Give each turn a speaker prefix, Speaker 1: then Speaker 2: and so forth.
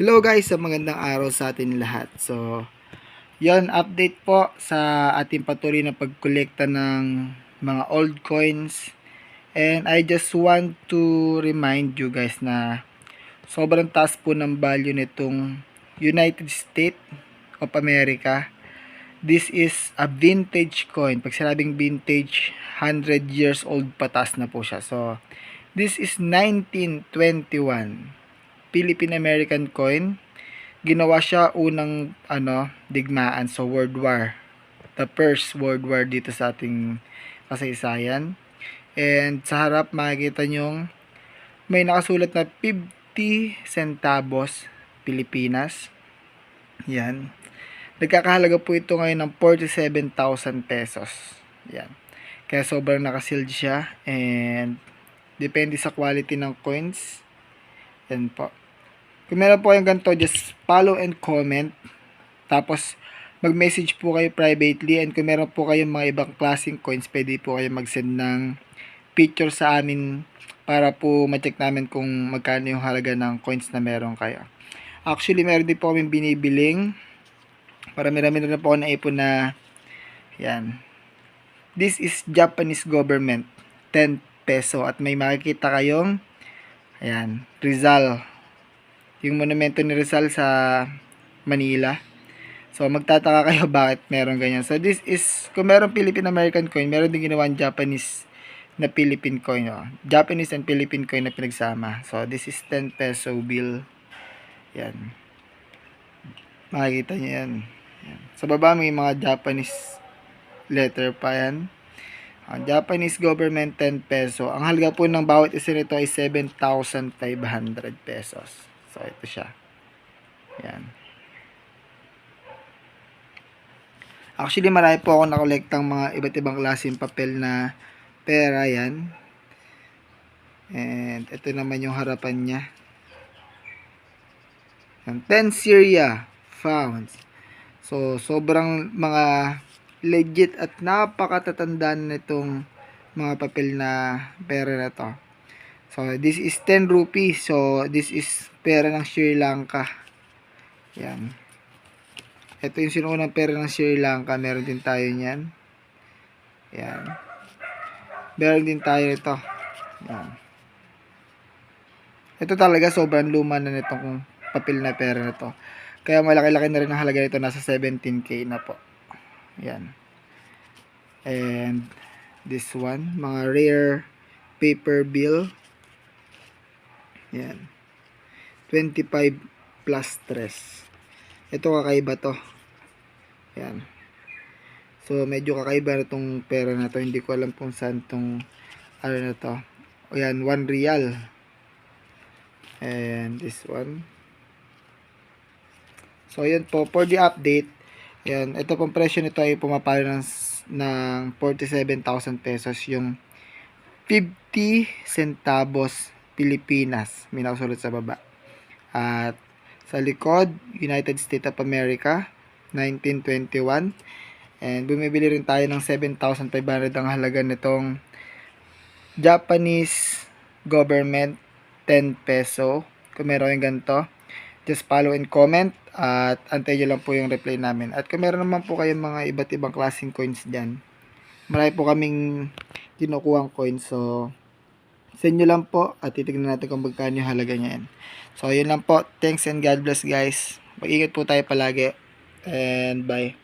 Speaker 1: Hello guys, sa magandang araw sa atin lahat. So, yon update po sa ating patuloy na pagkolekta ng mga old coins. And I just want to remind you guys na sobrang taas po ng value nitong United States of America. This is a vintage coin. Pag sinabing vintage, 100 years old patas na po siya. So, this is 1921. Philippine-American coin. Ginawa siya unang ano, digmaan so World War. The first World War dito sa ating kasaysayan. And sa harap makikita nyo may nakasulat na 50 centavos Pilipinas. Yan. Nagkakahalaga po ito ngayon ng 47,000 pesos. Yan. Kaya sobrang nakasealed siya and depende sa quality ng coins. Yan po. Kung meron po kayong ganito, just follow and comment. Tapos, mag-message po kayo privately. And kung meron po kayong mga ibang klaseng coins, pwede po kayo mag-send ng picture sa amin para po ma-check namin kung magkano yung halaga ng coins na meron kayo. Actually, meron din po kami binibiling. Marami-rami na rin po ako naipon na yan. This is Japanese government. 10 peso. At may makikita kayong ayan, Rizal yung monumento ni Rizal sa Manila. So, magtataka kayo bakit meron ganyan. So, this is, kung meron Philippine-American coin, meron din ginawang Japanese na Philippine coin. Oh. Japanese and Philippine coin na pinagsama. So, this is 10 peso bill. Yan. Makikita nyo yan. yan. Sa baba may mga Japanese letter pa yan. Ang Japanese government 10 peso. Ang halaga po ng bawat isa nito ay 7,500 pesos. So, ito siya. Yan. Actually, marami po ako nakolektang mga iba't ibang klaseng papel na pera yan. And, ito naman yung harapan niya. Yan, 10 Syria founds. So, sobrang mga legit at napakatatandaan nitong mga papel na pera na to. So, this is 10 rupees. So, this is pera ng Sri Lanka. Yan. Ito yung sinuunang pera ng Sri Lanka. Meron din tayo niyan. Yan. Meron din tayo ito. Yan. Ito talaga sobrang luma na nitong papel na pera na to. Kaya malaki-laki na rin ang halaga nito. Nasa 17k na po. Yan. And this one, mga rare paper bill. Yan. 25 plus stress. Ito kakaiba to. Yan. So, medyo kakaiba na tong pera na to. Hindi ko alam kung saan tong ano na to. O yan, 1 real. And this one. So, yun po. For the update, yan, ito pong presyo nito ay pumapalo ng, ng 47,000 pesos. Yung 50 centavos Pilipinas. May nakasulat sa baba. At sa likod, United States of America, 1921. And bumibili rin tayo ng 7,500 ang halaga nitong Japanese government 10 peso. Kung meron yung ganito, just follow and comment at antay nyo lang po yung reply namin. At kung meron naman po kayong mga iba't ibang klaseng coins dyan, marami po kaming kinukuhang coins. So, send nyo lang po at titignan natin kung magkano yung halaga niya yan. So, yun lang po. Thanks and God bless guys. Mag-ingat po tayo palagi. And bye.